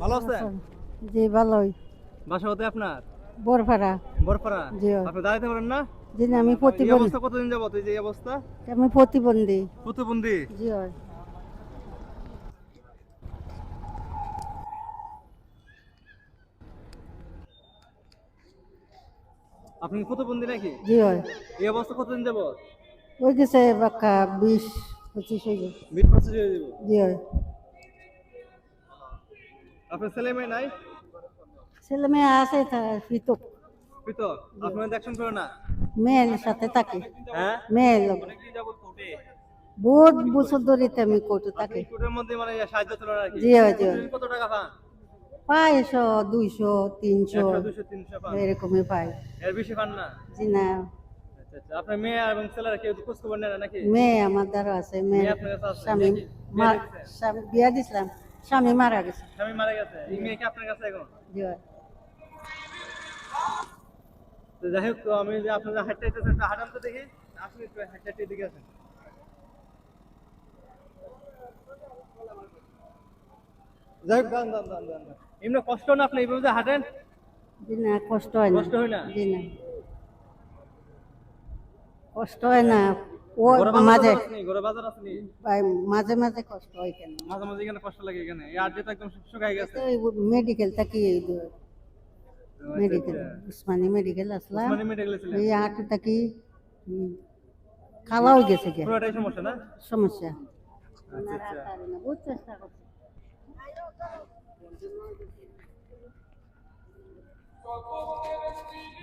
ভালো আছেন? জি ভালোই। বাসা হতে আপনার? বরফাড়া। বরপাড়া জি। আপনি দাঁড়াতে পারেন না? জি না, আমি প্রতিবন্ধী। অবস্থা কতদিন যাবত এই যে অবস্থা? আমি প্রতিবন্ধী। প্রতিবন্ধী? জি হয় আপনি প্রতিবন্ধী নাকি? জি হয় এই অবস্থা কতদিন যাবত ওই গেছে বাক্কা বিশ পঁচিশ হয়ে গেছে। বিশ পঁচিশ হয়ে যাব। জি হয় আপনার ছেলে মেয়ে নাই? ছেলে মেয়ে আছে পিতক পৃথক। আপনার দেখশন করে না। মেয়ের সাথে থাকে। হ্যাঁ? মেয়ের লোক। বহুত বছর ধরে আমি কোর্টে থাকে। কোর্টের মধ্যে মানে সাহায্য তোলার আর কি? জি জি কত টাকা পান? পাঁচশো দুইশো তিনশো এরকমই পাই। এর বেশি পান না? জি না। আচ্ছা আচ্ছা। আপনার মেয়ে এবং ছেলেরা কেউ খোঁজ খবর নেয় না নাকি? মেয়ে আমার দ্বারা আছে মেয়ে স্বামী মা- স্বামী বিয়া দিছিলাম। স্বামী মারা গেছে। স্বামী মারা গেছে। এই মেয়ে কি আপনার কাছে এখন? জি তো যাই হোক আমি যে আপনার হাঁটতে হাঁটান তো দেখি। একটু হাঁটতে হাঁটতে দিকে আছেন যাই হোক দান দান দান দান। এমনি কষ্ট না আপনি এইভাবে যে হাঁটেন? জি না কষ্ট হয় না। কষ্ট হয় না? জি না। কষ্ট হয় না। ও মাঝে মাঝে মাঝে কষ্ট হয় কেন? মাঝে মাঝে এখানে কষ্ট লাগে এখানে এই আড্ডে তো একদম শুকাই গেছে। মেডিকেল থাকি মেডিকেল উসমানী মেডিকেল মানে ছিলেন। এই হাঁটু থাকি হয়ে গেছে পুরোটাই সমস্যা না? সমস্যা। আচ্ছা আচ্ছা। বহুত চেষ্টা করছি।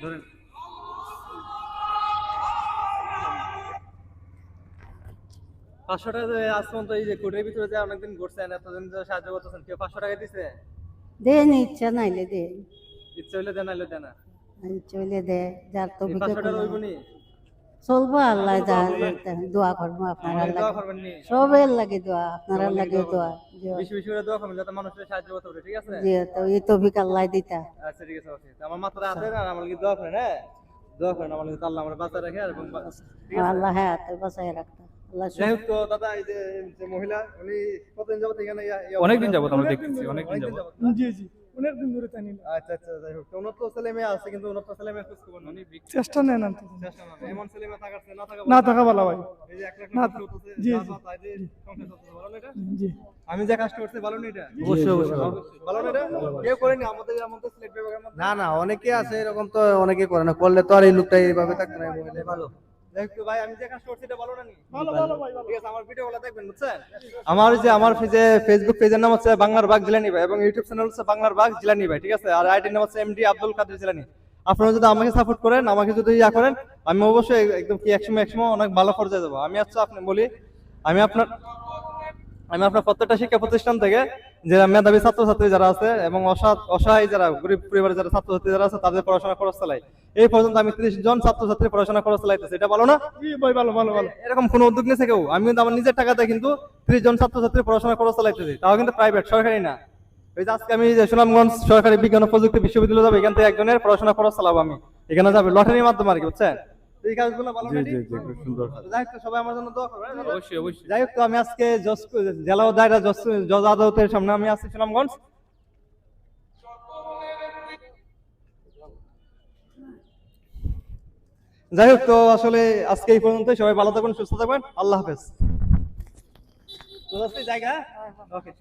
ধরেন পাঁচশো টাকা আজ পর্যন্ত এই যে কোটের ভিতরে যে অনেকদিন ঘুরছেন এতদিন ধরে সাহায্য করতেছেন কেউ পাঁচশো টাকা দিছে? ইচ্ছা নাইলে দে ইচ্ছে হইলে দেন নাইলে দেন ইচ্ছা হইলে দে যার তো পাঁচশো টাকা রইব নি? চলবো আল্লাহ যা দোয়া করব আপনারা সবের লাগে দোয়া আপনারা লাগে দোয়া জি বেশি বেশি করে দোয়া করবেন যাতে মানুষের সাহায্য করতে পারে ঠিক আছে? জি তো এই তো আল্লাহ দিতা। আচ্ছা ঠিক আছে আমার মাত্র আমার দোয়া করেন হ্যাঁ? দোয়া করেন আমার আল্লাহ আমার বাঁচা রাখে আর আল্লাহ হ্যাঁ তো বাসায় রাখতা তো দাদা এই যে যে মহিলা উনি কতদিন যাবত এখানে? অনেকদিন যাবত আমরা দেখতেছি অনেকদিন যাবত। জি জি অনেকদিন ধরে জানি না আচ্ছা আচ্ছা যাই হোক। ছেলে মেয়ে আছে কিন্তু ছেলে মেয়ে খোঁজ খবর নেই চেষ্টা নেন না চেষ্টা না এমন ছেলে মেয়ে থাকার না থাকা না থাকা ভালো ভাই। এই যে এক লাখ না, টাকা জি, জি। আমি যে কাজটা করছি ভালো না এটা? অবশ্যই অবশ্যই ভালো। না এটা? কেউ করেনি আমাদের আমাদের সিলেট বিভাগের মধ্যে? না না অনেকে আছে এরকম তো অনেকে করে না করলে তো আর এই লোকটা এইভাবে থাকতে না ভালো। যাই হোক তো ভাই আমি যে কাজটা করছি এটা ভালো না নি? ভালো ভালো। ভাই ভালো। ঠিক আছে আমার ভিডিওগুলো দেখবেন বুঝছেন? আমার যে আমার যে ফেসবুক পেজের নাম হচ্ছে বাংলার বাগ জিলানি ভাই এবং ইউটিউব চ্যানেল হচ্ছে বাংলার বাগ জিলানি ভাই ঠিক আছে? আর আইডি নাম হচ্ছে এমডি আব্দুল কাদের জিলানি আপনারা যদি আমাকে সাপোর্ট করেন আমাকে যদি ইয়া করেন আমি অবশ্যই একদম কি একসময় একসময় অনেক ভালো পর্যায়ে যাব। আমি আচ্ছা আপনি বলি আমি আপনার আমি আপনার প্রত্যেকটা শিক্ষা প্রতিষ্ঠান থেকে যারা মেধাবী ছাত্রছাত্রী যারা আছে এবং অসহায় যারা গরিব পরিবারের যারা ছাত্রছাত্রী যারা আছে তাদের পড়াশোনা খরচ চালাই। এই পর্যন্ত আমি ত্রিশ জন ছাত্রছাত্রী পড়াশোনা খরচ চালাইতেছি। এটা ভালো না? ভাই ভালো ভালো ভালো। এরকম কোনো উদ্যোগ নিয়েছে কেউ? আমি কিন্তু আমার নিজের টাকাতে কিন্তু ত্রিশ জন ছাত্রছাত্রী পড়াশোনা খরচ চালাইতেছি। তাও কিন্তু প্রাইভেট সরকারি না। ওই যে আজকে আমি যে সুনামগঞ্জ সরকারি বিজ্ঞান ও প্রযুক্তি বিশ্ববিদ্যালয় যাব এখান থেকে একজনের পড়াশোনা খরচ চালাবো আমি। এখানে যাবে লটারির মাধ্যমে আর কি বুঝছেন? এই কাজগুলো ভালো না ঠিক? যাই হোক তো সবাই আমার জন্য দোয়া করবেন? অবশ্যই অবশ্যই। যাই হোক তো আমি আজকে জজ জেলা দায়রা জজ জজ আদালতের সামনে আমি আছি সুনামগঞ্জ। যাই হোক তো আসলে আজকে এই পর্যন্ত সবাই ভালো থাকবেন সুস্থ থাকবেন আল্লাহ হাফেজ। জায়গা? ওকে।